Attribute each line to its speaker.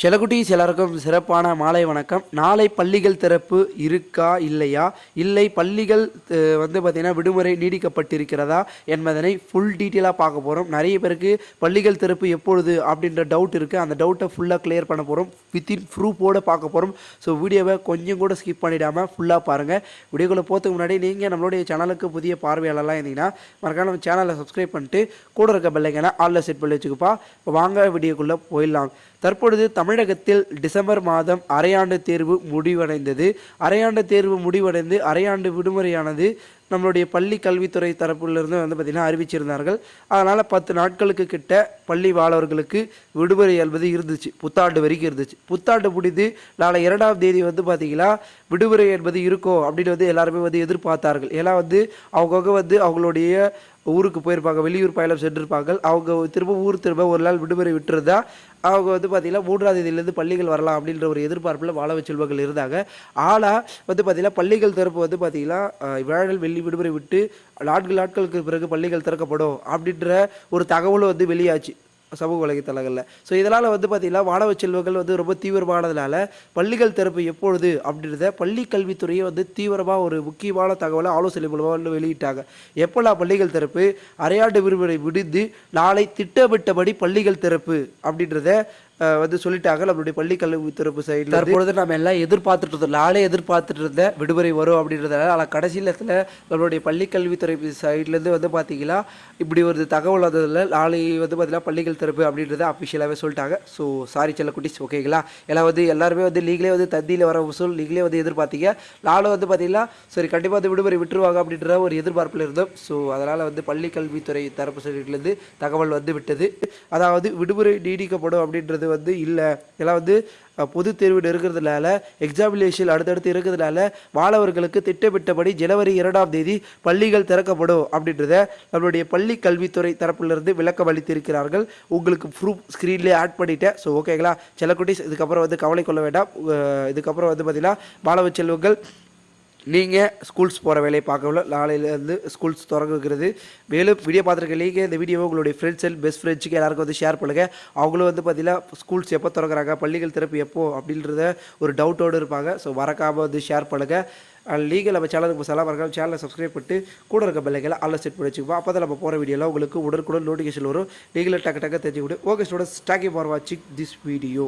Speaker 1: செலகுட்டீஸ் எல்லாருக்கும் சிறப்பான மாலை வணக்கம். நாளை பள்ளிகள் திறப்பு இருக்கா இல்லையா? இல்லை பள்ளிகள் வந்து பார்த்திங்கன்னா விடுமுறை நீடிக்கப்பட்டிருக்கிறதா என்பதனை ஃபுல் டீட்டெயிலாக பார்க்க போகிறோம் நிறைய பேருக்கு பள்ளிகள் திறப்பு எப்பொழுது அப்படின்ற டவுட் இருக்குது அந்த டவுட்டை ஃபுல்லாக கிளியர் பண்ண போகிறோம் வித்தின் ப்ரூஃபோடு பார்க்க போகிறோம் ஸோ வீடியோவை கொஞ்சம் கூட ஸ்கிப் பண்ணிடாமல் ஃபுல்லாக பாருங்கள் வீடியோக்குள்ளே போகிறதுக்கு முன்னாடி நீங்கள் நம்மளுடைய சேனலுக்கு புதிய பார்வையாளர்லாம் இருந்தீங்கன்னா மறக்காம நம்ம சேனலை சப்ஸ்கிரைப் பண்ணிட்டு கூட இருக்க பெல்லைக்கான ஆளில் செட் பண்ணி வச்சுக்கப்பா. வாங்க வீடியோக்குள்ளே போயிடலாம். தற்பொழுது தமிழகத்தில் டிசம்பர் மாதம் அரையாண்டு தேர்வு முடிவடைந்தது. அரையாண்டு தேர்வு முடிவடைந்து அரையாண்டு விடுமுறையானது நம்மளுடைய பள்ளி கல்வித்துறை தரப்பிலிருந்து வந்து பார்த்திங்கன்னா அறிவிச்சிருந்தார்கள். அதனால் பத்து நாட்களுக்கு கிட்ட பள்ளி மாணவர்களுக்கு விடுமுறை என்பது இருந்துச்சு. புத்தாண்டு வரைக்கும் இருந்துச்சு. புத்தாண்டு முடிந்து நாளை இரண்டாம் தேதி வந்து பார்த்திங்கன்னா விடுமுறை என்பது இருக்கும் அப்படின்னு வந்து எல்லாருமே வந்து எதிர்பார்த்தார்கள். ஏன்னா வந்து அவங்கவுங்க வந்து அவங்களுடைய ஊருக்கு போயிருப்பாங்க வெளியூர் பயணம் சென்றிருப்பாங்க. அவங்க திரும்ப ஊர் திரும்ப ஒரு நாள் விடுமுறை விட்டுருந்தா அவங்க வந்து பார்த்திங்கன்னா மூன்றாம் தேதியிலேருந்து பள்ளிகள் வரலாம் அப்படின்ற ஒரு எதிர்பார்ப்பில் மாணவ செல்வங்கள் இருந்தாங்க. ஆனால் வந்து பார்த்திங்கன்னா பள்ளிகள் திறப்பு வந்து பார்த்திங்கன்னா அஹ், வெள்ளி விடுமுறை விட்டு நான்கு நாட்களுக்கு பிறகு பள்ளிகள் திறக்கப்படும் அப்படின்ற ஒரு தகவலும் வந்து வெளியாச்சு. சமூக வலைத்தளங்களில். ஸோ இதனால் வந்து பார்த்திங்கன்னா மாணவ செல்வங்கள் வந்து ரொம்ப தீவிரமானதுனால பள்ளிகள் திறப்பு எப்பொழுது அப்படின்றத பள்ளி கல்வித்துறையை வந்து தீவிரமாக ஒரு முக்கியமான தகவலை ஆலோசனை மூலமாக வந்து வெளியிட்டாங்க. எப்போல்லாம் பள்ளிகள் திறப்பு? அரையாண்டு விடுமுறை விடுந்து நாளை திட்டமிட்டபடி பள்ளிகள் திறப்பு அப்படின்றத வந்து சொல்லிட்டாங்க நம்மளுடைய பள்ளி கல்வி திறப்பு சைடில் தற்பொழுது நம்ம எல்லாம் எதிர்பார்த்துட்டு இருந்தோம் நாளே எதிர்பார்த்துட்டு இருந்தேன் விடுமுறை வரும் அப்படின்றதால ஆனால் கடைசி நேரத்தில் நம்மளுடைய பள்ளி கல்வித்துறை சைட்லேருந்து வந்து பார்த்தீங்கன்னா இப்படி ஒரு தகவல் வந்ததில் நாளை வந்து பார்த்தீங்கன்னா பள்ளிகள் திறப்பு அப்படின்றத அஃபிஷியலாகவே சொல்லிட்டாங்க. ஸோ சாரி செல்ல குட்டிஸ் ஓகேங்களா எல்லாம் வந்து எல்லாருமே வந்து நீங்களே வந்து தந்தியில் வர வசூல் நீங்களே வந்து எதிர்பார்த்தீங்க. நானும் வந்து பார்த்தீங்கன்னா சரி கண்டிப்பாக வந்து விடுமுறை விட்டுருவாங்க அப்படின்ற ஒரு எதிர்பார்ப்பில் இருந்தோம். ஸோ அதனால் வந்து பள்ளி கல்வித்துறை தரப்பு சைட்லேருந்து தகவல் வந்து விட்டது. அதாவது விடுமுறை நீடிக்கப்படும் அப்படின்றது வந்து இல்லை. ஏன்னா வந்து பொது பொதுத் தேர்வு இருக்கிறதுனால எக்ஸாமினேஷன் அடுத்தடுத்து இருக்கிறதுனால மாணவர்களுக்கு திட்டமிட்டபடி ஜனவரி இரண்டாம் தேதி பள்ளிகள் திறக்கப்படும் அப்படின்றத நம்மளுடைய பள்ளி கல்வித்துறை தரப்பிலிருந்து விளக்கம் அளித்திருக்கிறார்கள். உங்களுக்கு ப்ரூஃப் ஸ்க்ரீன்லேயே ஆட் பண்ணிட்டேன். ஸோ ஓகேங்களா செல்லக்குட்டீஸ் இதுக்கப்புறம் வந்து கவலை கொள்ள வேண்டாம். இதுக்கப்புறம் வந்து பார்த்தீங்கன்னா மாணவ செல்வங்கள் நீங்கள் ஸ்கூல்ஸ் போகிற வேலையை பார்க்கல நாளையிலேருந்து ஸ்கூல்ஸ் திறக்கிறது மேலும் வீடியோ பார்த்துருக்க நீங்கள் இந்த வீடியோவை உங்களுடைய ஃப்ரெண்ட்ஸ் அண்ட் பெஸ்ட் ஃப்ரெண்ட்ஸுக்கு எல்லாருக்கும் வந்து ஷேர் பண்ணுங்கள் அவங்களும் வந்து பார்த்தீங்கன்னா ஸ்கூல்ஸ் எப்போ திறக்கிறாங்க பள்ளிகள் திறப்பு எப்போ அப்படின்றத ஒரு டவுட்டோடு இருப்பாங்க. ஸோ மறக்காமல் வந்து ஷேர் பண்ணுங்கள் அண்ட் லீகல் நம்ம சேனலுக்கு மசாலா மறக்காமல் சேனலை சப்ஸ்கிரைப் பண்ணிட்டு கூட இருக்க பிள்ளைகளை அல்ல செட் பண்ணி வச்சுக்கோ அப்போ தான் நம்ம போகிற வீடியோவில் உங்களுக்கு உடனுக்குடன் நோட்டிஃபிகேஷன் வரும். லீகலில் டக்கு டக்கு தெரிஞ்சுக்கிட்டு okay students thank you for வாட்சிங் திஸ் வீடியோ